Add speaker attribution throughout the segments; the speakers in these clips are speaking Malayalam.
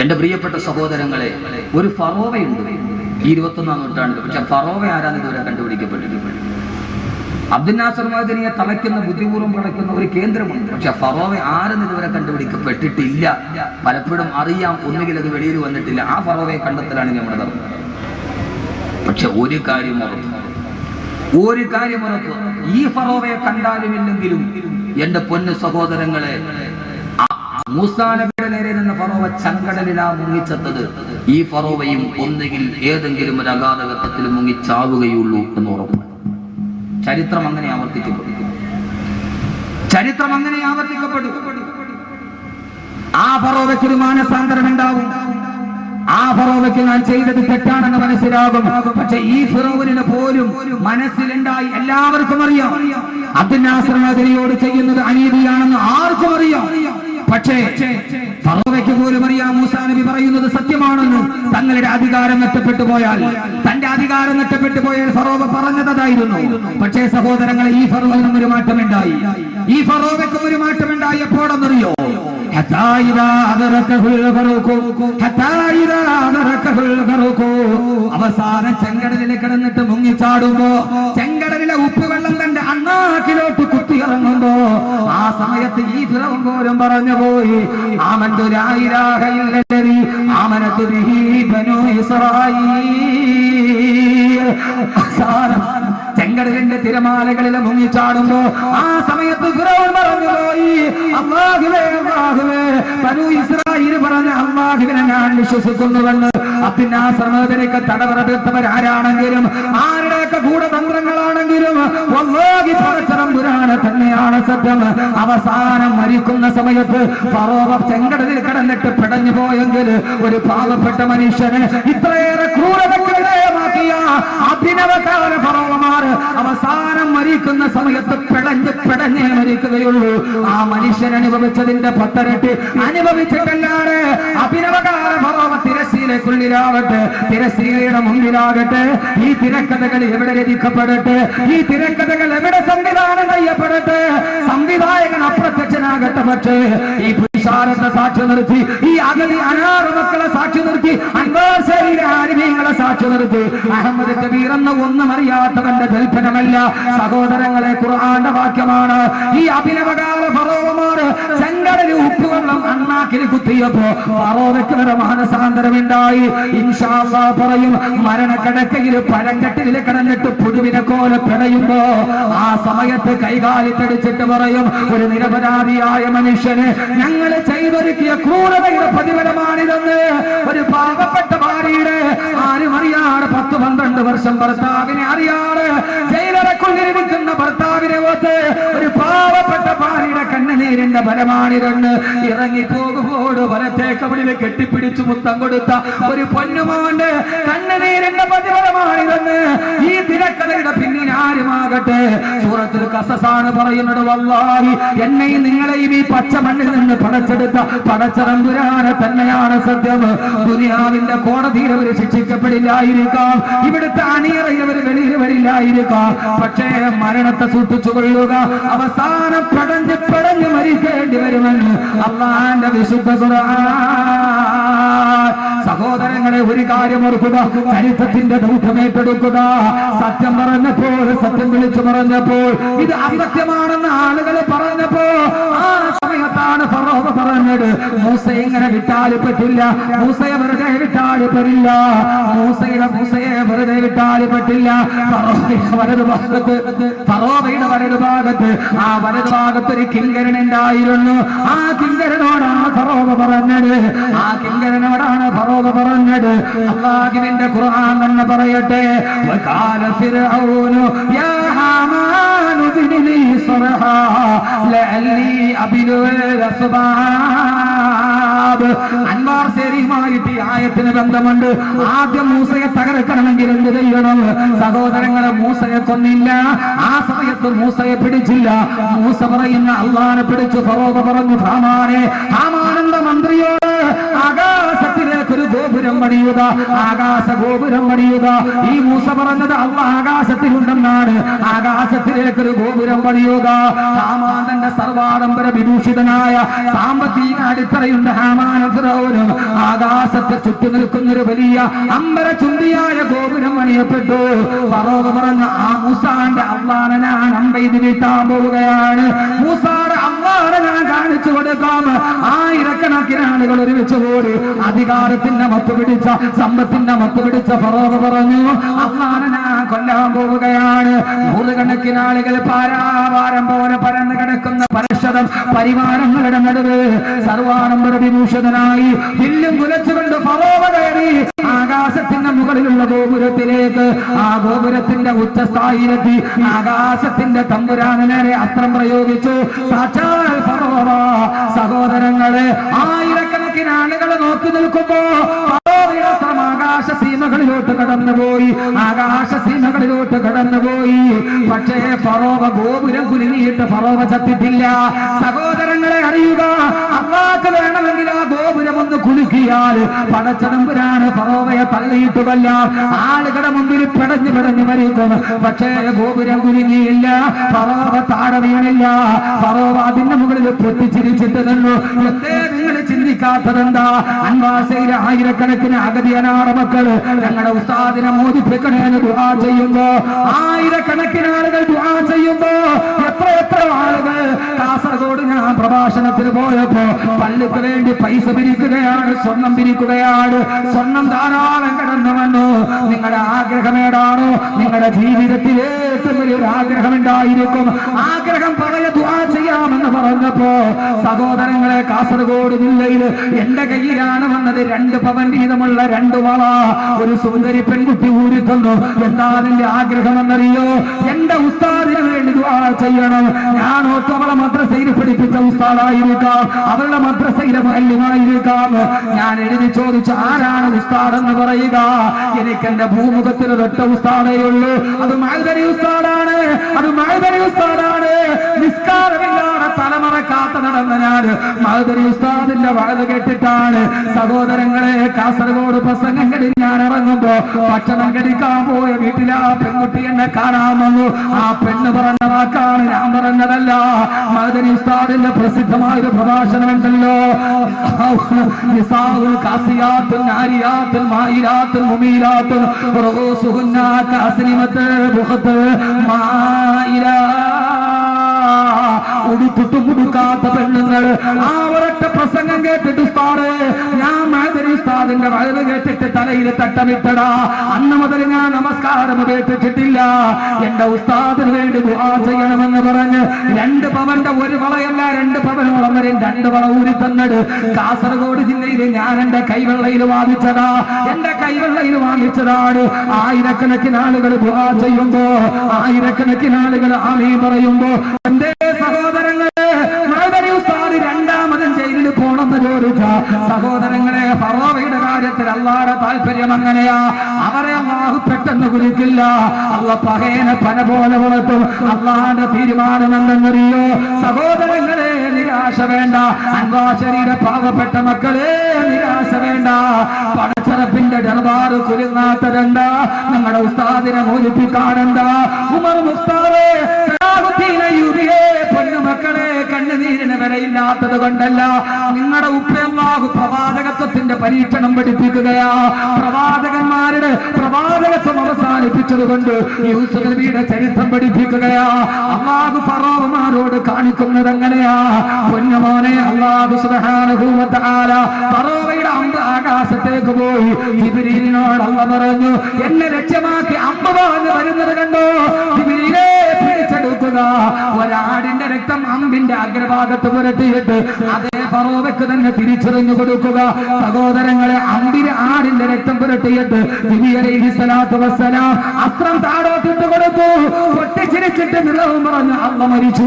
Speaker 1: എന്റെ പ്രിയപ്പെട്ട സഹോദരങ്ങളെ ഒരു ഫറോവയുണ്ട്. ഇരുപത്തൊന്നാം നൂറ്റാണ്ടിൽ. പക്ഷെ ഫറോവ ആരാന്ന് ഇതുവരെ കണ്ടുപിടിക്കപ്പെട്ടിട്ടുണ്ട് അബ്ദുൽ നാസർ മദനിയെ തളയ്ക്കുന്ന ബുദ്ധിപൂർവം കിടക്കുന്ന ഒരു കേന്ദ്രമുണ്ട്. പക്ഷെ ഫറോവ ആരെന്ന് ഇതുവരെ കണ്ടുപിടിക്കപ്പെട്ടിട്ടില്ല. പലപ്പോഴും അറിയാം ഒന്നുകിൽ അത് വെളിയിൽ വന്നിട്ടില്ല. ആ ഫറോവയെ കണ്ടെത്തലാണ് നമ്മുടെ ധർമ്മം പക്ഷെ ഒരു കാര്യം ഉറപ്പ്. ഒരു കാര്യം ഉറപ്പ്. ഈ ഫറോവയെ കണ്ടാലുമില്ലെങ്കിലും എന്റെ പൊന്നു സഹോദരങ്ങളെ ആ മൂസാ നബിയുടെ നേരെ നിന്ന ഫറോവ ചങ്കടലിലാ മുങ്ങിച്ചത്തത്. ഈ ഫറോവയും ഒന്നുകിൽ ഏതെങ്കിലും ഒരു അഗാധഘട്ടത്തിൽ മുങ്ങിച്ചാവുകയുള്ളൂ എന്ന് ഉറപ്പ് ചരിത്രം അങ്ങനെ ആവർത്തിക്കപ്പെടും. ചരിത്രം അങ്ങനെ ആവർത്തിക്കപ്പെടും. ആ ഫറോവയ്ക്ക് ഒരു മാനസാന്തരം ഉണ്ടാവും ആ ഫറോവയ്ക്ക് ഞാൻ ചെയ്തത് തെറ്റാണെന്ന് മനസ്സിലാകും. പക്ഷെ ഈ ഫിറോവിന് പോലും മനസ്സിലുണ്ടായി എല്ലാവർക്കും അറിയാം. അതിനാശ്രമതിരിയോട് ചെയ്യുന്നത് അനീതിയാണെന്ന് ആർക്കും അറിയാം. പക്ഷേ ഫറോവയ്ക്ക് പോലും അറിയാം മൂസാ നബി പറയുന്നത് സത്യമാണെന്ന് തങ്ങളുടെ അധികാരം നഷ്ടപ്പെട്ടു പോയാൽ തന്റെ അധികാരം നഷ്ടപ്പെട്ടു പോയാൽ ഫറോവ പറഞ്ഞതായിരുന്നു പക്ഷേ സഹോദരങ്ങളെ ഈ ഫറോവിനും ഒരു മാറ്റമുണ്ടായി. ഈ ഫറോവയ്ക്കും ഒരു മാറ്റമുണ്ടായി. എപ്പോഴെന്നറിയോ? حتى إذا أدركه الغرق حتى إذا أدركه الغرق അവസാനം ചെങ്കടലിൽ കിടന്നിട്ട് മുങ്ങിച്ചാടുമ്പോ ചെങ്കടലിലെ ഉപ്പുവെള്ളം തന്റെ അണ്ണാക്കിലോട്ട് കുത്തിയിറങ്ങുമ്പോ ആ സമയത്ത് ഈ ഫിറവും പോലും പറഞ്ഞു പോയി ആമന്തുരായിരാഹയില്ലരി ആമനത്ത് ബിഹി ബനു ഇസ്രായീൽ അവസാനം ചെങ്കടലിന്റെ തിരമാലകളിൽ മുങ്ങിച്ചാടുമ്പോ ആ സമയത്ത് പറഞ്ഞു പോയി അള്ളാഹുവേ അള്ളാഹുവേ ബനു ഇസ്രായേൽ പറഞ്ഞ അള്ളാഹുവിനെ ഞാൻ വിശ്വസിക്കുന്നുവെന്ന്. അപ്പിന്നാ ശ്രമത്തിലേക്ക് തടവറപ്പെട്ടവരാരാണെങ്കിലും ആരുടെയൊക്കെ ഗൂഢതന്ത്രങ്ങളാണെങ്കിലും പുരാണ തന്നെയാണ് സത്യം. അവസാനം മരിക്കുന്ന സമയത്ത് പറോവ ചെങ്കടലിൽ കടന്നിട്ട് പിടഞ്ഞു പോയെങ്കിൽ ഒരു പാവപ്പെട്ട മനുഷ്യന് ഇത്രയേറെ ക്രൂരതയ്ക്ക് വിധേയമാക്കിയ അഭിനവകാല പറവമാർ അവസാനം മരിക്കുന്ന സമയത്ത് പിടഞ്ഞ് പിടഞ്ഞേ മരിക്കുകയുള്ളൂ. ആ മനുഷ്യൻ അനുഭവിച്ചതിന്റെ പത്തരട്ട് അനുഭവിച്ചിട്ടല്ലാതെ അഭിനവകാല ഫറോവ തിരശ്ശീലക്കുള്ളിലാവട്ടെ തിരശ്ശീലയുടെ മുന്നിലാകട്ടെ ഈ തിരക്കഥകൾ എവിടെ രചിക്കപ്പെടട്ടെ ഈ തിരക്കഥകൾ എവിടെ സംവിധാനം ചെയ്യപ്പെടട്ടെ സംവിധായകൻ അപ്രത്യക്ഷനാകട്ടെ പക്ഷേ ഈ പുരുഷാരത്തെ സാക്ഷി നിർത്തി. ഈ അഗതി അനാറ് മക്കളെ സാക്ഷി നിർത്തി. ആരിമീങ്ങളെ സാക്ഷി നിർത്തി. അഹമ്മദ് കബീർ എന്ന ഒന്നും അറിയാത്തവന്റെ കൽപ്പനമല്ല സഹോദരങ്ങളെ ഖുർആന്റെ വാക്യമാണ്. ഈ അഭിനവകാല ഫറോവമാർ ചെങ്കടലിൽ ഉപ്പുവെള്ളം അണ്ണാക്കിൽ കുത്തിയപ്പോ ഫറോവയ്ക്ക് വരെ മാനസാന്തരമുണ്ടായി ഇൻഷാ അല്ലാഹ് പറയും മരണക്കിടക്കയിൽ പരക്കെട്ടിൽ കിടന്നിട്ട് പുഴുവിനെ പോലെ പിണയുമ്പോ ആ സമയത്ത് കൈകാലിത്തടിച്ചിട്ട് പറയും ഒരു നിരപരാധിയായ മനുഷ്യന് ഞങ്ങൾ ചെയ്തൊരുക്കിയ ക്രൂരതയുടെ പ്രതിഫലമാണിതെന്ന് ഒരു പാവപ്പെട്ട ഭാര്യയുടെ ആരും അറിയാതെ പത്ത് പന്ത്രണ്ട് വർഷം ഭർത്താവിനെ അറിയാതെ ജയിലറക്കൊണ്ടിരിക്കുന്ന ഭർത്താവിനെ ഓത്ത് ഒരു പാവപ്പെട്ട ഭാര്യയുടെ കണ്ണുനീരിന്റെ ഫലമാണിതെന്ന് ഇറങ്ങി പോകുമ്പോട് വലത്തെ കബളിൽ കെട്ടിപ്പിടിച്ചു മുത്തം കൊടുത്ത ഒരു പൊന്നുമോണ്ട് കണ്ണുനീരിന്റെ പ്രതിഫലമാണിതെന്ന് ഈ തിരക്കഥയുടെ പിന്നിൽ ആരുമാകട്ടെ സൂറത്തിൽ കസസാണ് പറയുന്നത് വല്ലാഹി എന്നെയും നിങ്ങളെയും ഈ പച്ച മണ്ണിൽ നിന്ന് പടച്ചെടുത്ത പടച്ചറമ്പുരാനെ തന്നെയാണ് സത്യം. ദുനിയാവിന്റെ കോടതിയിൽ അവർ ശിക്ഷിക്കപ്പെടില്ലായിരിക്കാം. ഇവിടുത്തെ അണിയറയിൽ അവർ വെളിയിൽ വരില്ലായിരിക്കാം. പക്ഷേ മരണത്തെ സൂക്ഷിച്ചു കൊള്ളുക. അവസാനം പടഞ്ഞ് പടഞ്ഞ് മരിക്കേണ്ടി വരുമെന്ന് അള്ളാന്റെ വിശുദ്ധ സഹോദരങ്ങളെ ഒരു കാര്യം ഓർക്കുക. ചരിത്രത്തിന്റെ ദൗത്യമേറ്റെടുക്കുക സത്യം പറഞ്ഞപ്പോൾ സത്യം വിളിച്ചു പറഞ്ഞപ്പോൾ ഇത് അസത്യമാണെന്ന് ആളുകൾ പറഞ്ഞപ്പോ ആ സമയത്താണ് ഫറോഹ പറഞ്ഞത്. മൂസ ഇങ്ങനെ വിട്ടാൽ പറ്റില്ല. മൂസയെ വെറുതെ വിട്ടാൽ പറ്റില്ല മൂസയുടെ മൂസയെ വെറുതെ വിട്ടാൽ പറ്റില്ല. വലതു ഭാഗത്ത് ഫറോഹയുടെ വലതു ഭാഗത്ത് ആ വലതു ഭാഗത്ത് ഒരു കിങ്കരൻ ഉണ്ടായിരുന്നു. ആ കിങ്കരനോടാണ് ഫറോഹ പറഞ്ഞത്. ആ കിങ്കരനോടാണ് ഫറോഹ പറഞ്ഞത്. അള്ളാഹുവിന്റെ ഖുർആൻ എന്ന് പറയട്ടെ. വകാല ഫിർഔനു യാ ലഅല്ലി അബ്ലു അസ്ബാബ് അൻവാർ ശരിയുമായിട്ട് ഈ ആയത്തിന് ബന്ധമുണ്ട്. ആദ്യം മൂസയെ തകർക്കണമെങ്കിൽ എന്ത് ചെയ്യണം? സഹോദരങ്ങളെ മൂസയെ കൊന്നില്ല. ആ സമയത്ത് മൂസയെ പിടിച്ചില്ല. മൂസ പറയുന്ന അള്ളാനെ പിടിച്ചു ഫറോബ പറഞ്ഞു ഹാമാനെ ഹാമാനന്ദ മന്ത്രിയോട് ഒരു ഗോപുരം പണിയുക ആകാശ ഗോപുരം പണിയുക. ഈ മൂസ പറഞ്ഞത് അള്ള ആകാശത്തിലുണ്ടെന്നാണ്. ആകാശത്തിലേക്ക് ഒരു ഗോപുരം പണിയുക. ഹാമാനന്റെ സർവാഡംബര വിഭൂഷിതനായ സാമ്പത്തിക അടിത്തറയുണ്ട് ഹാമാനും ആകാശത്തെ ചുറ്റി നിൽക്കുന്ന ഒരു വലിയ അമ്പര ചുണ്ടിയായ ഗോപുരം പണിയപ്പെട്ടു. പറഞ്ഞ ആ മൂസാന്റെ അള്ളാനനാണ് ഞാൻ അമ്പെയ്ത് വീട്ടാൻ പോവുകയാണ്. ഞാൻ കാണിച്ചു കൊടുക്കാം. ആയിരക്കണക്കിന് ആളുകൾ ഒരുമിച്ച് കൂടി അധികാരത്തിന്റെ മത്ത് പിടിച്ച സമ്പത്തിന്റെ മത്ത് പിടിച്ച പറവ് പറഞ്ഞു ഞാൻ കൊല്ലാൻ പോവുകയാണ്. നൂറുകണക്കിന് ആളുകൾ പാരാവാരം പോലെ പരന്നു കിടക്കുന്ന പരിഷതം പരിവാരങ്ങളുടെ നടുവ് സർവാനന്ദ വിഭൂഷിതനായി വില്ലും കുലച്ചുകൊണ്ട് ഫറോവ കയറി ആകാശത്തിന്റെ മുകളിലുള്ള ഗോപുരത്തിലേക്ക് ആ ഗോപുരത്തിന്റെ ഉച്ചസ്ഥായിലെത്തി ആകാശത്തിന്റെ തമ്പുരാനെ അസ്ത്രം പ്രയോഗിച്ചു. സഹോദരങ്ങളെ ആയിരക്കണക്കിന് ആളുകൾ നോക്കി നിൽക്കുമ്പോ ആകാശ സീമകളിലോട്ട് കടന്നുപോയി. ആകാശ സീമകളിലോട്ട് കടന്നുപോയി. പക്ഷേ ഫറോവ ഗോപുരം കുലുങ്ങിയിട്ട് ഫറോവ ചത്തിട്ടില്ല. സഹോദരങ്ങളെ അറിയുക അള്ളാക്ക് വേണമെങ്കിൽ ആ ഗോപുരം ഒന്ന് കുലുക്കിയാൽ പടച്ചതമ്പുരാണ് ഫറോവയെ തള്ളിയിട്ടുമല്ല. ആളുകളുടെ മുമ്പിൽ പിടഞ്ഞു പിടഞ്ഞു മരിക്കും. പക്ഷേ ഗോപുരം കുലുങ്ങിയില്ല ഫറോവ താഴെ വീണില്ല. ഫറോവ അതിന്റെ മുകളിൽ പൊട്ടിച്ചിരിച്ചിട്ട് നിന്നു. എന്തേ നിങ്ങൾ ചിന്തിക്കാത്തതെന്താ അൻവാസയിലെ ആയിരക്കണക്കിന് അഗതിയനാറ മക്കൾ. ഞങ്ങളുടെ ഉസ്താദിനെ മോദിപ്പിക്കണേന്ന് ദുആ ചെയ്യുമ്പോ ആയിരക്കണക്കിന് ആളുകൾ ദുആ ചെയ്യുമ്പോ എത്ര എത്ര ആളുകൾ കാസർഗോഡ് ഞാൻ പ്രഭാഷണത്തിന് പോയപ്പോ പള്ളിക്ക് വേണ്ടി പൈസ പിരിക്കുകയാണ് സ്വർണം പിരിക്കുകയാണ് സ്വർണം ധാരാളം കിടന്നു വന്നു. നിങ്ങളുടെ ആഗ്രഹമേടാണോ നിങ്ങളുടെ ജീവിതത്തിൽ ഏറ്റവും വലിയൊരു ആഗ്രഹം ഉണ്ടായിരിക്കും ആഗ്രഹം പറയ ദുആ ചെയ്യാമെന്ന് പറഞ്ഞപ്പോ സഹോദരങ്ങളെ കാസർഗോഡ് ജില്ലയിൽ എന്റെ കയ്യിലാണ് വന്നത്. രണ്ട് പവൻ വീതമുള്ള രണ്ട് വള. ഒരു സുന്ദരി പെൺകുട്ടി ഊരിത്തന്നു എന്താ അതിന്റെ ആഗ്രഹം എന്നറിയോ എന്റെ ഉസ്താദിന് വേണ്ടി ദുആ ചെയ്യണം. ഞാൻ ഓട്ടോവള മദ്രസയിൽ പഠിപ്പിച്ച ഉസ്താദായിരിക്കാം. അവരുടെ മദ്രസയിലെ മല്യമായിരിക്കാം ഞാൻ എഴുതി ചോദിച്ചു ആരാണ് ഉസ്താദ് എന്ന് പറയുക? എനിക്ക് എന്റെ ഭൂമുഖത്തിന് തൊട്ട ഉസ്താദേ ഉള്ളൂ. അത് മഴുതരി ഉസ്താദാണ്. അത് മഹദരി ഉസ്താദാണ്. നിസ്കാരമില്ലാതെ തലമുറ കാത്തു നടന്ന ഞാൻ മഹദരി ഉസ്താദിന്റെ വഴുത് കേട്ടിട്ടാണ്. സഹോദരങ്ങളെ കാസർഗോഡ് പ്രസംഗങ്ങളിൽ ഞാൻ ഇറങ്ങുമ്പോ ഭക്ഷണം കഴിക്കാൻ പോയ വീട്ടിലെ ആ പെൺകുട്ടി എന്നെ കാണാൻ വന്നു. ആ പെണ്ണ് പറഞ്ഞ വാക്കാണ് ഞാൻ പറഞ്ഞതല്ല. മഹദരി ഉസ്താദിന്റെ പ്രസിദ്ധമായ ഒരു പ്രഭാഷണം ഉണ്ടല്ലോ. നിസാഉൽ കാസിയാത്തുൽ നാരിയാത്തുൽ മായിരാ. ഉടുത്തിട്ട് മുടുക്കാത്ത പെണ്ണുങ്ങൾ. ആ ഒരൊറ്റ പ്രസംഗം കേട്ടിട്ട് ഞാൻ ഉസ്താദിന്റെ വയറ് കേട്ടിട്ട് തലയിൽ തട്ടമിട്ടടാ. അന്ന് മുതൽ ഞാൻ നമസ്കാരം ഉപേക്ഷിച്ചിട്ടില്ല. എന്റെ ഉസ്താദിന് വേണ്ടി ദുആ ചെയ്യണമെന്ന് പറഞ്ഞ് രണ്ട് പവന്റെ ഒരു വളയല്ല രണ്ട് പവനോളം വരെ രണ്ട് വള ഊരി തന്നത്. കാസർഗോഡ് ജില്ലയിൽ ഞാൻ എന്റെ കൈവെള്ളയിൽ വാങ്ങിച്ചതാ എന്റെ കൈവെള്ളയിൽ വാങ്ങിച്ചതാണ് ആയിരക്കണക്കിന് ആളുകൾ ദുആ ചെയ്യുമ്പോ ആയിരക്കണക്കിന് ആളുകൾ ആമീ പറയുമ്പോ അങ്ങനെയാ? അവരെ അള്ളാഹു പെട്ടെന്ന് കുലിക്കില്ല അള്ള പകേനെ പന പോലെ വളർത്തും. അള്ളാന്റെ തീരുമാനം എന്തെന്നറിയോ സഹോദരങ്ങളെ നിരാശ വേണ്ട. അൻവാശരിയുടെ പാവപ്പെട്ട മക്കളെ നിരാശ വേണ്ട. പടച്ചറപ്പിന്റെ ദർബാറ് കുരുങ്ങാത്തരണ്ട നമ്മുടെ ഉസ്താദിനെ മോചിപ്പിക്കാനെന്ത? ഉമർ മുസ്താവേ കണ്ണുനീരിന് വിലയില്ലാത്തത് കൊണ്ടല്ല. നിങ്ങളുടെ ഉപ്പയല്ലാഹു പ്രവാചകത്വത്തിന്റെ പരീക്ഷണം പഠിപ്പിക്കുകയാ. പ്രവാചകന്മാരുടെ പ്രവാചകത്വം അവസാനിപ്പിച്ചത് കൊണ്ട് യൂസുഫ് നബിയുടെ ചരിത്രം പഠിപ്പിക്കുകയാ. അള്ളാഹു ഫറോവമാരോട് കാണിക്കുന്നത് എങ്ങനെയാ പൊന്നമോനെ അള്ളാഹു തആല ഫറോവയുടെ അമ്പ് ആകാശത്തേക്ക് പോയി ജിബ്രീലിനോട് അള്ള പറഞ്ഞു എന്നെ ലക്ഷ്യമാക്കി അമ്പ പറഞ്ഞു വരുന്നത് കണ്ടോ? ജിബ്രീലേ പിടിച്ചെടുക്കുക ഒരാടിന്റെ രക്തം അമ്പിന്റെ അഗ്രഭാഗത്ത് പുരട്ടിയിട്ട് അതേ ഫറോവയ്ക്ക് തന്നെ തിരിച്ചറിഞ്ഞു കൊടുക്കുക. സഹോദരങ്ങളെ അമ്പിന് ആടിന്റെ രക്തം പുരട്ടിയിട്ട് അസ്ത്രം താഴോട്ടിട്ട് കൊടുത്തു. പൊട്ടിച്ചിരിച്ചിട്ട് നിറവും പറഞ്ഞു അമ്മ മരിച്ചു.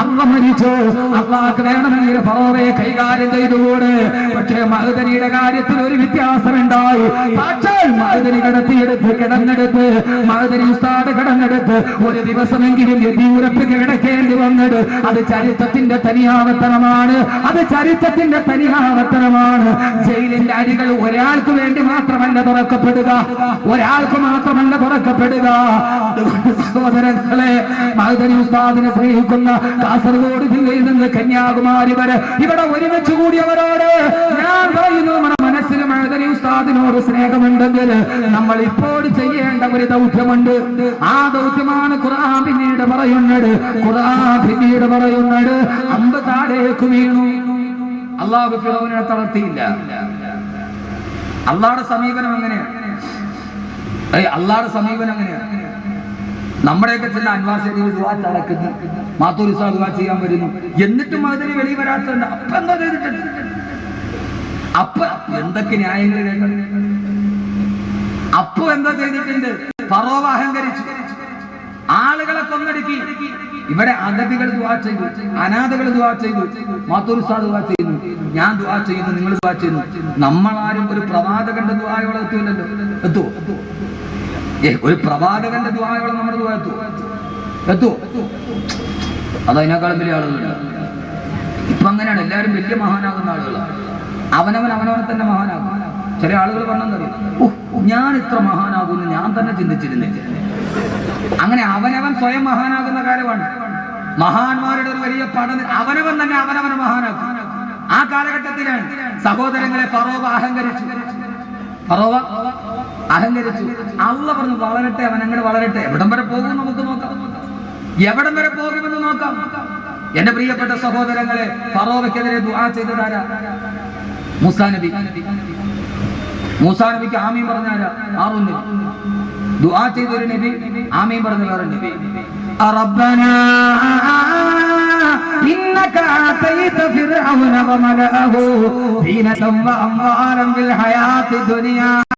Speaker 1: അമ്മ മരിച്ചു. അള്ളാക്ക് വേണമെങ്കിൽ ഫറോവയെ കൈകാര്യം ചെയ്തുകൂടെ. പക്ഷേ മഹുദനിയുടെ കാര്യത്തിൽ ഒരു വ്യത്യാസമുണ്ടായി. സാക്ഷാൽ മഹുദനി കിടത്തിയെടുത്ത് കിടന്നെടുത്ത്. മഹുദനി ഉസ്താദ് കിടന്നെടുത്ത്. ഒരു ദിവസമെങ്കിലും യതിയൂരപ്പ് കിടക്കേണ്ടി വന്നത് അത് ചരിത്രത്തിന്റെ തനിയാവർത്തനമാണ്. അത് ചരിത്രത്തിന്റെ തനിയാവർത്തനമാണ്. ജയിലിന്റെ അരികൾ ഒരാൾക്ക് വേണ്ടി മാത്രമല്ല തുറക്കപ്പെടുക. ഒരാൾക്ക് മാത്രമല്ല തുറക്കപ്പെടുക. സഹോദരങ്ങളെ മഹദനി ഉസ്താദിനെ സ്നേഹിക്കുന്ന കാസർഗോഡ് ജില്ലയിൽ നിന്ന് കന്യാകുമാരി വരെ ഇവിടെ ഒരുമിച്ച് കൂടിയവരോട് ഞാൻ പറയുന്നു നമ്മുടെ മനസ്സിലും
Speaker 2: മദനി ഉസ്താദിനോട് സ്നേഹമുണ്ടെങ്കിൽ നമ്മൾ ഇപ്പോൾ ചെയ്യേണ്ട ഒരു ദൗത്യമുണ്ട്. ആ ദൗത്യമാണ് ഖുർആൻ പിന്നീട് പറയുന്നത്. ഖുർആൻ പിന്നീട് പറയുന്നത്. അമ്പ് താഴേക്ക് വീണു.
Speaker 1: അള്ളാഹു ഫിറോവിനെ തളർത്തിയില്ല. അള്ളാഹുടെ സമീപനം എങ്ങനെയാണ് അള്ളാടെ സമീപനം എങ്ങനെയാണ് നമ്മുടെയൊക്കെ ചില ശരീരം ദുവാ തളക്കുന്നു മാത്തൂർ ദുവാ ചെയ്യാൻ വരുന്നു. എന്നിട്ടും അതിന് വെളിയിൽ വരാത്തുണ്ട് അപ്പൊ എന്താ ചെയ്തിട്ടുണ്ട് അപ്പൊ എന്തൊക്കെ ന്യായങ്ങൾ അപ്പൊ എന്താ ചെയ്തിട്ടുണ്ട്? ഫറോവ അഹങ്കരിച്ചു. ആളുകളെ കൊന്നടുക്കി. ഇവിടെ അഗതികൾ ദുവാ ചെയ്തു അനാഥകൾ ദുവാ ചെയ്തു മാത്തൂർസാ ദുവാ ചെയ്യുന്നു. ഞാൻ ദുവാ ചെയ്യുന്നു നിങ്ങൾ ദുവാ ചെയ്യുന്നു. നമ്മളാരും ഒരു പ്രവാചകന്റെ ദുവായോളം എത്തൂലല്ലോ. എത്തുവോ ഒരു പ്രവാചകന്റെ ദുവായോളം നമ്മുടെ ദുവാ എത്തുവോ എത്തുവോ അതതിനേക്കാളും വലിയ ആളുകളുണ്ട് ഇപ്പൊ അങ്ങനെയാണ്. എല്ലാവരും വലിയ മഹാനാകുന്ന ആളുകളാണ്. അവനവൻ അവനവനെ തന്നെ മഹാനാകും. ചില ആളുകൾ പറഞ്ഞെന്നറിയാം ഞാൻ ഇത്ര മഹാനാകുമെന്ന് ഞാൻ തന്നെ ചിന്തിച്ചിരുന്നില്ല. അങ്ങനെ അവനവൻ സ്വയം മഹാനാകുന്ന കാലമാണ്. മഹാന്മാരുടെ ഒരു വലിയ പഠനം അവനവൻ തന്നെ അവനവനെ മഹാനാക്കും. ആ കാലഘട്ടത്തിലാണ് സഹോദരങ്ങളെ ഫറോവ അഹങ്കരിച്ചു. ഫറോവ അഹങ്കരിച്ചു. അള്ള പറഞ്ഞു വളരട്ടെ അവൻ അങ്ങനെ വളരട്ടെ. എവിടം വരെ പോകും നമുക്ക് നോക്കാം. എവിടം വരെ പോകുമെന്ന് നോക്കാം. എന്റെ പ്രിയപ്പെട്ട സഹോദരങ്ങളെ ഫറോവയ്ക്കെതിരെ ദുആ ചെയ്തതാരാ മൂസാ നബി മൂസാ നബിക്ക് ആമീൻ പറഞ്ഞാരാ ആറൂൻ നബി ദുആ ചെയ്ത ഒരു നബി ആമീൻ പറഞ്ഞ വേറെ നബി
Speaker 2: ربنا إنك آتيت فرعون وملأه زينة وأموالا في الحياة الدنيا